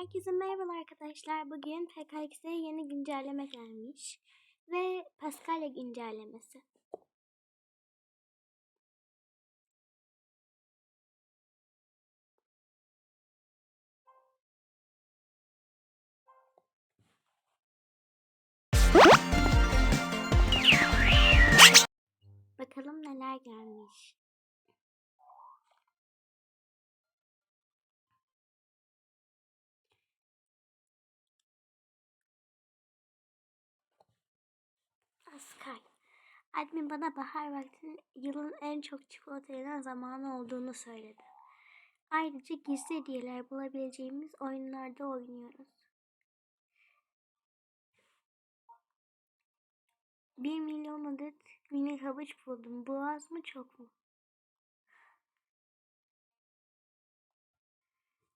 Herkese merhaba arkadaşlar. Bugün PKX'e yeni güncelleme gelmiş. Ve Paskalya güncellemesi. Bakalım neler gelmiş. Admin bana bahar vakti yılın en çok çikolata yenen zamanı olduğunu söyledi. Ayrıca gizli hediyeler bulabileceğimiz oyunlarda oynuyoruz. 1 milyon adet minik havuç buldum. Bu az mı çok mu?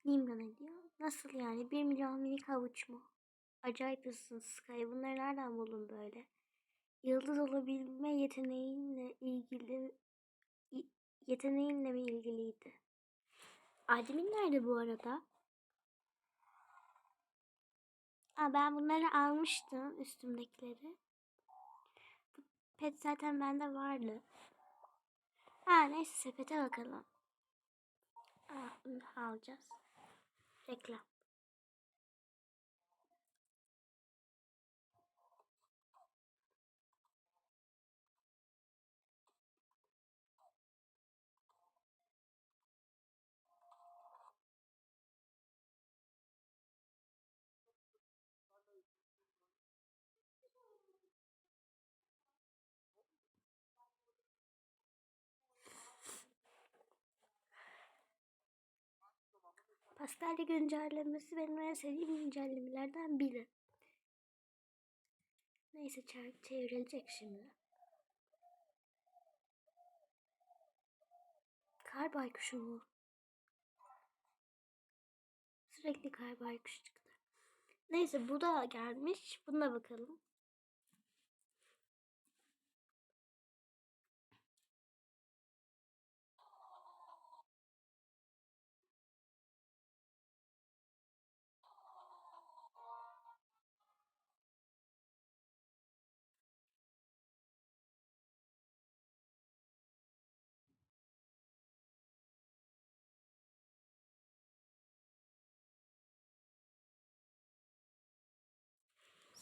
Nimra ne diyor? Nasıl yani? 1 milyon minik havuç mu? Acayip hızlısın Sky. Bunları nereden buldun böyle? Yıldız olabilme yeteneğinle ilgili yeteneğinle mi ilgiliydi? Admin nerede bu arada? Aa, ben bunları almıştım üstümdekileri. Bu pet zaten bende vardı. Ha neyse sepete bakalım. Aa, alacağız. Reklam. Pastelya güncellemesi benim en sevdiğim güncellemelerden biri. Neyse çevrilecek şimdi. Kar baykuşu mu? Sürekli kar baykuşu çıktı. Neyse bu da gelmiş. Buna bakalım.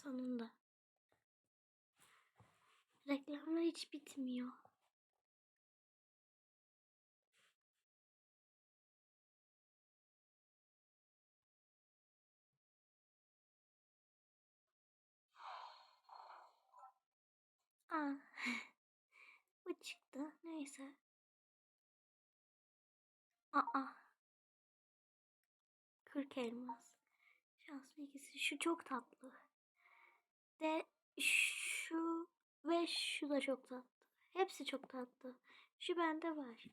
Sonunda. Reklamlar hiç bitmiyor. Aa. Bu çıktı. Neyse. Aa. 40 elmas. Şans bilgisi. Şu çok tatlı. De şu ve şu da çok tatlı. Hepsi çok tatlı. Şu bende var.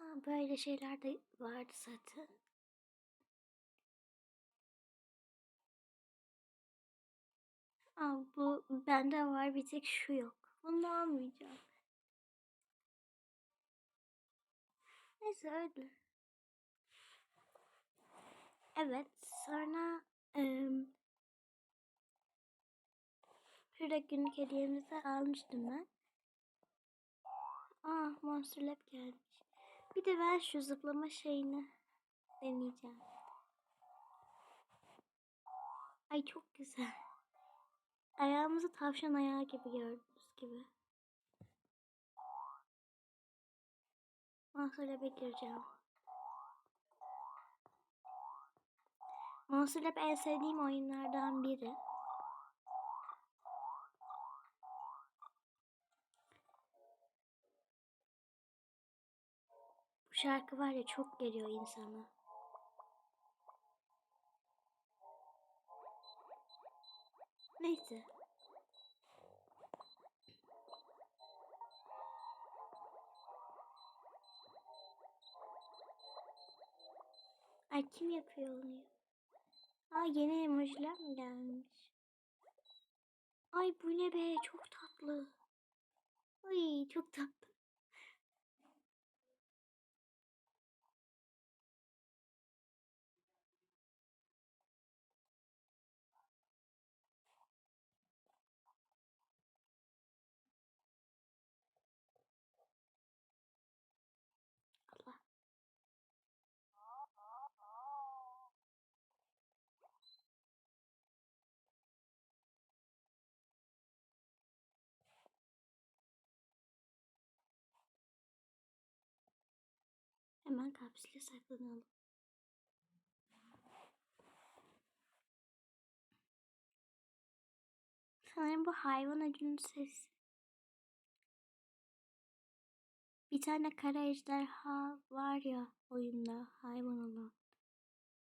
Aa, böyle şeyler de vardı zaten. Aa, bu bende var bir tek şu yok. Bunu almayacağım. Neyse öyle. Evet sonra eee şurada günlük hediyemizi almıştım ben. Ah Monster Lab gelmiş. Bir de ben şu zıplama şeyini deneyeceğim. Ay çok güzel. Ayağımızı tavşan ayağı gibi gördüğünüz gibi. Gireceğim. Monster Lab en sevdiğim oyunlardan biri. Bu şarkı var ya çok geliyor insana. Neyse. Ay kim yapıyor onu? ya? Aa yeni emojiler mi gelmiş? Ay bu ne be çok tatlı. Ay çok tatlı. Hemen kapsüle saklanalım. Sanırım bu hayvan acının sesi. Bir tane kara ejderha var ya oyunda hayvan olan.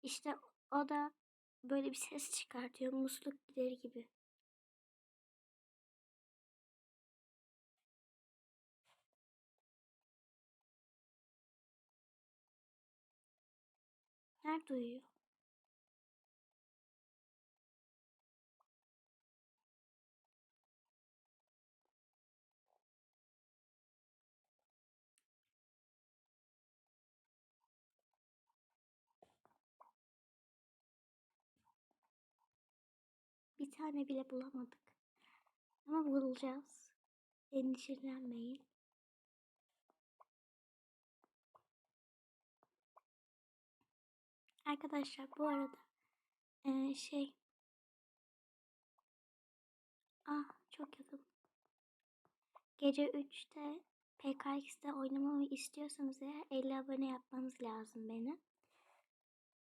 İşte o da böyle bir ses çıkartıyor. Musluk gideri gibi. Nerede uyuyor? Bir tane bile bulamadık. Ama bulacağız. Endişelenmeyin. Arkadaşlar bu arada eee, şey ah çok yakın. Gece 3'te PKX'de oynamamı istiyorsanız eğer 50 abone yapmanız lazım benim.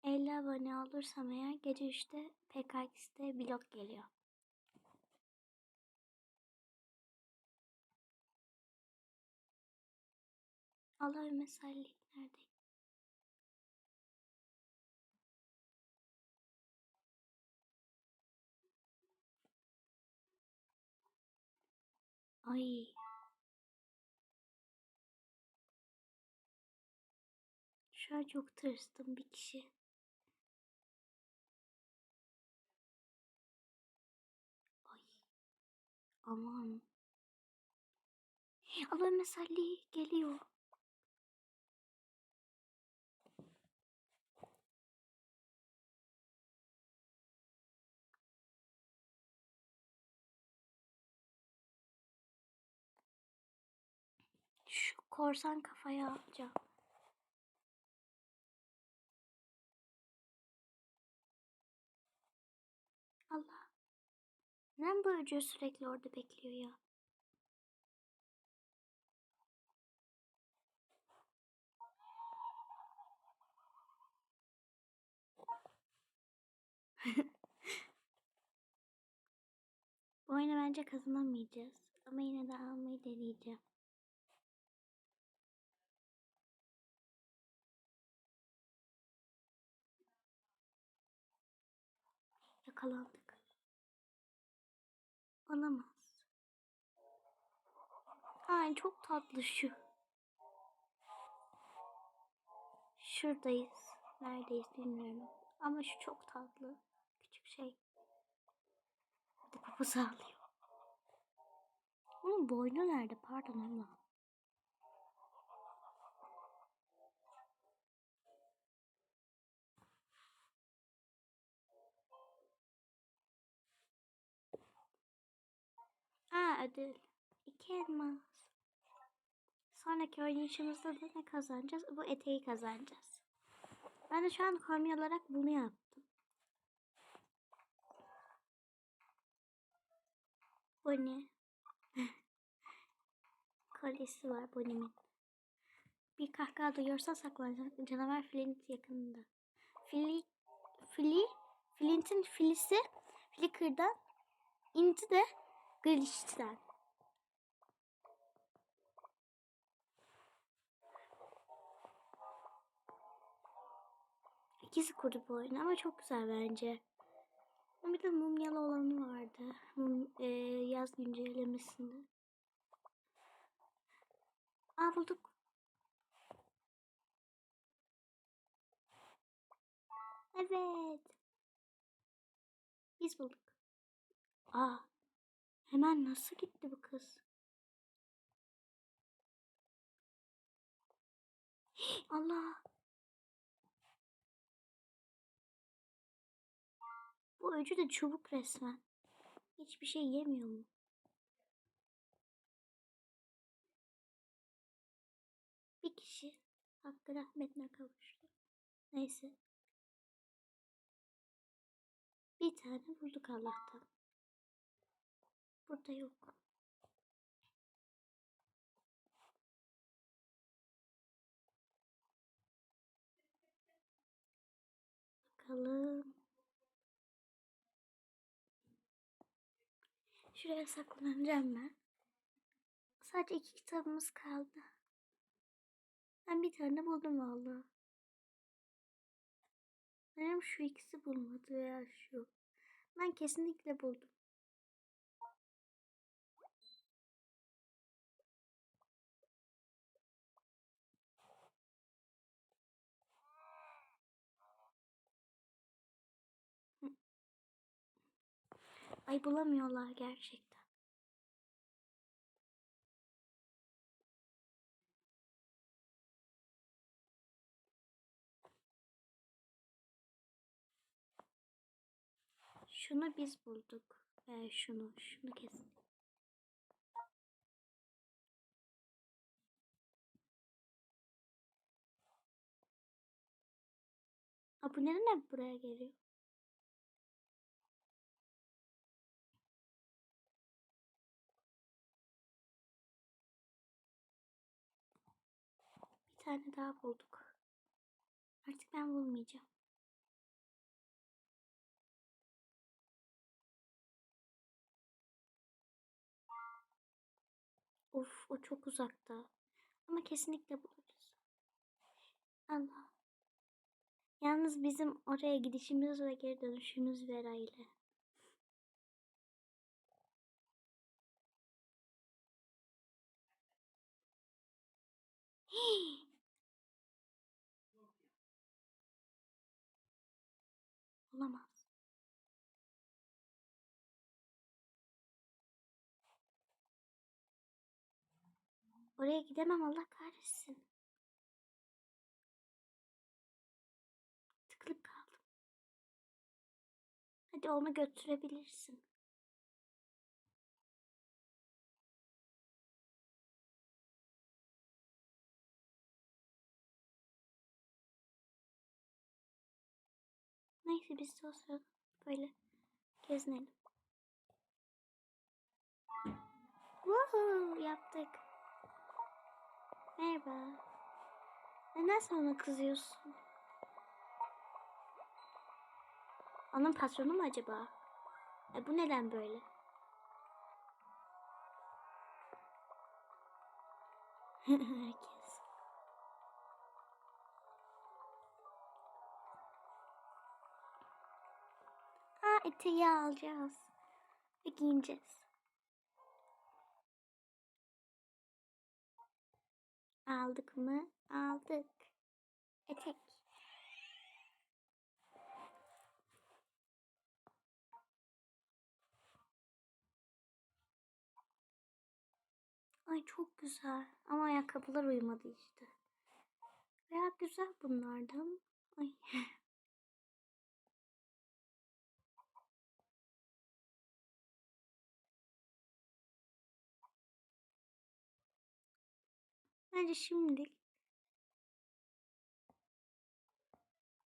50 abone olursam eğer gece 3'te PKX'de vlog geliyor. Allahümme salli nerede? Ay. Şu an çok tırstım bir kişi. Ay. Aman. Allahümme salli geliyor. Korsan kafaya alacağım. Allah. Neden bu öcü sürekli orada bekliyor ya? Bu oyunu bence kazanamayacağız. Ama yine de almayı deneyeceğim. Yakalandık. Olamaz. Ay çok tatlı şu. Şuradayız. Neredeyiz bilmiyorum. Ama şu çok tatlı. Küçük şey. Bir de popo sağlıyor. Onun boynu nerede? Pardon ama. Ödül. İki elmas. Sonraki oynayışımızda da ne kazanacağız? Bu eteği kazanacağız. Ben de şu an kombi olarak bunu yaptım. Bonnie. Kolyesi var Bonnie'min. Bir kahkaha duyuyorsa saklanacak. Canavar Flint yakınında. Fili, Fili, Flint'in filisi Flicker'dan, Inti de Glitch'ten. İkisi kurdu bu oyunu ama çok güzel bence. Bir de mumyalı olanı vardı. Mum, e, yaz güncellemesinde. Aa bulduk. Evet. Biz bulduk. Aa. Hemen nasıl gitti bu kız? Allah. Bu öcü de çubuk resmen. Hiçbir şey yemiyor mu? Bir kişi hakkı rahmetine kavuştu. Neyse. Bir tane bulduk Allah'tan. Burada yok. Bakalım. Şuraya saklanacağım ben. Sadece iki kitabımız kaldı. Ben bir tane buldum valla. Benim şu ikisi bulmadı veya şu. Ben kesinlikle buldum. Ay bulamıyorlar gerçekten. Şunu biz bulduk. Ee, şunu, şunu kesin. Neden hep buraya geliyor? Tane daha bulduk. Artık ben bulmayacağım. Of o çok uzakta. Ama kesinlikle buluruz. Allah. Yalnız bizim oraya gidişimiz ve geri dönüşümüz Vera ile. Olamaz. Oraya gidemem Allah kahretsin. Tıkılıp kaldım. Hadi onu götürebilirsin. Neyse biz de o sırada böyle gezinelim. Woohoo yaptık. Merhaba. Neden sana kızıyorsun? Onun patronu mu acaba? E bu neden böyle? Herkes. Ha eteği alacağız. Ve giyineceğiz. Aldık mı? Aldık. Etek. Ay çok güzel. Ama ayakkabılar uyumadı işte. Veya güzel bunlardan. Ay. Bence şimdi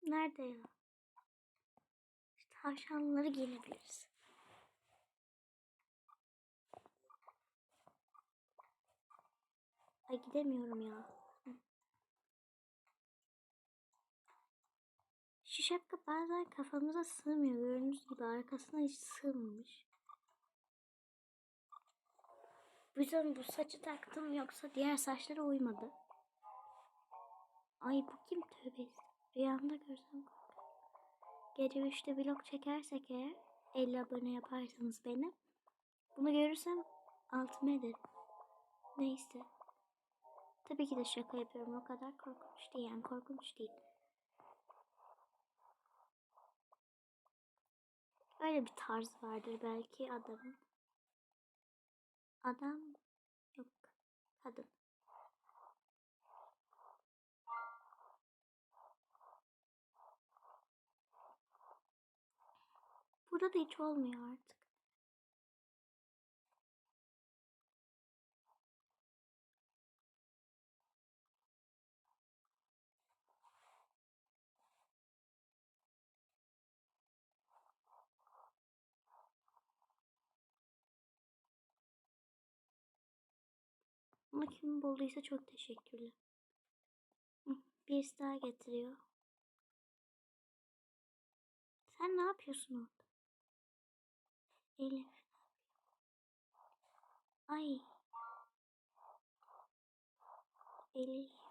Nerede ya? İşte tavşanları giyebiliriz. Ay gidemiyorum ya. Şu şapka bazen kafamıza sığmıyor. Gördüğünüz gibi arkasına hiç sığmamış. Bu yüzden bu saçı taktım yoksa diğer saçlara uymadı. Ay bu kim tövbe Rüyamda görsem. Gece 3'te vlog çekersek eğer 50 abone yaparsanız beni. Bunu görürsem altıma ederim. Neyse. Tabii ki de şaka yapıyorum. O kadar korkunç değil. Yani korkunç değil. Öyle bir tarz vardır belki adamın. Adam yok. Kadın. Burada da hiç olmuyor artık. Bunu kim bulduysa çok teşekkürler. Birisi daha getiriyor. Sen ne yapıyorsun orada? Elif. Ay. Elif.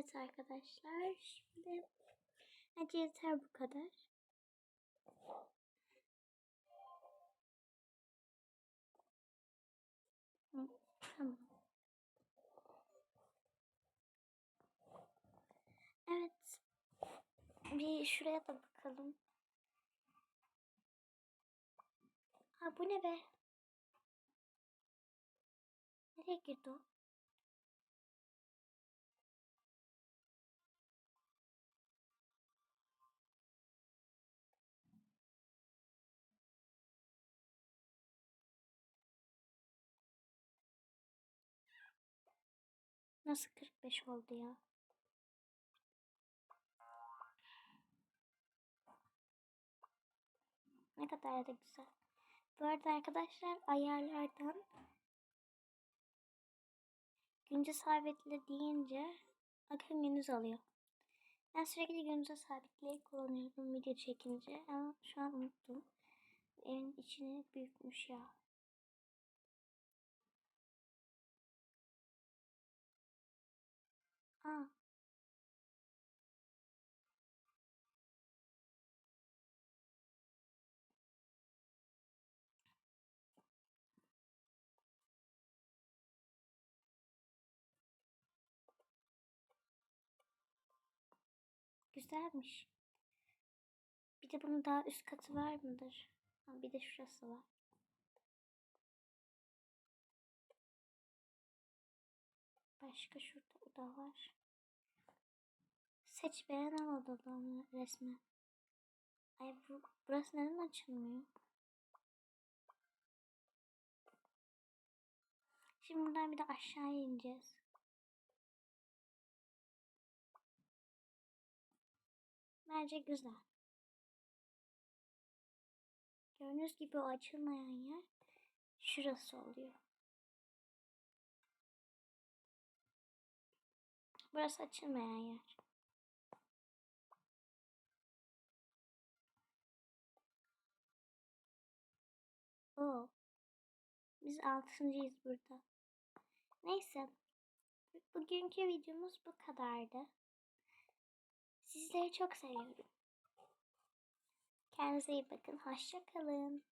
Evet arkadaşlar şimdi hadi yeter bu kadar. Tamam. Evet. Bir şuraya da bakalım. Ha bu ne be? Nereye girdi o? Nasıl 45 oldu ya? Ne kadar da güzel. Bu arada arkadaşlar ayarlardan günce sabitle deyince akım günüz alıyor. Ben sürekli günce sabitliği kullanıyordum video çekince ama şu an unuttum. Evin içini büyütmüş ya. Güzelmiş. Bir de bunun daha üst katı var mıdır? Ha, bir de şurası var. Başka şurada oda var. Seç beğen al odadan resmen. Ay bu, burası neden açılmıyor? Şimdi buradan bir de aşağı ineceğiz. Bence güzel. Gördüğünüz gibi açılmayan yer şurası oluyor. Burası açılmayan yer. Oo. Biz altıncıyız burada. Neyse. Bugünkü videomuz bu kadardı. Sizleri çok seviyorum. Kendinize iyi bakın. Hoşça kalın.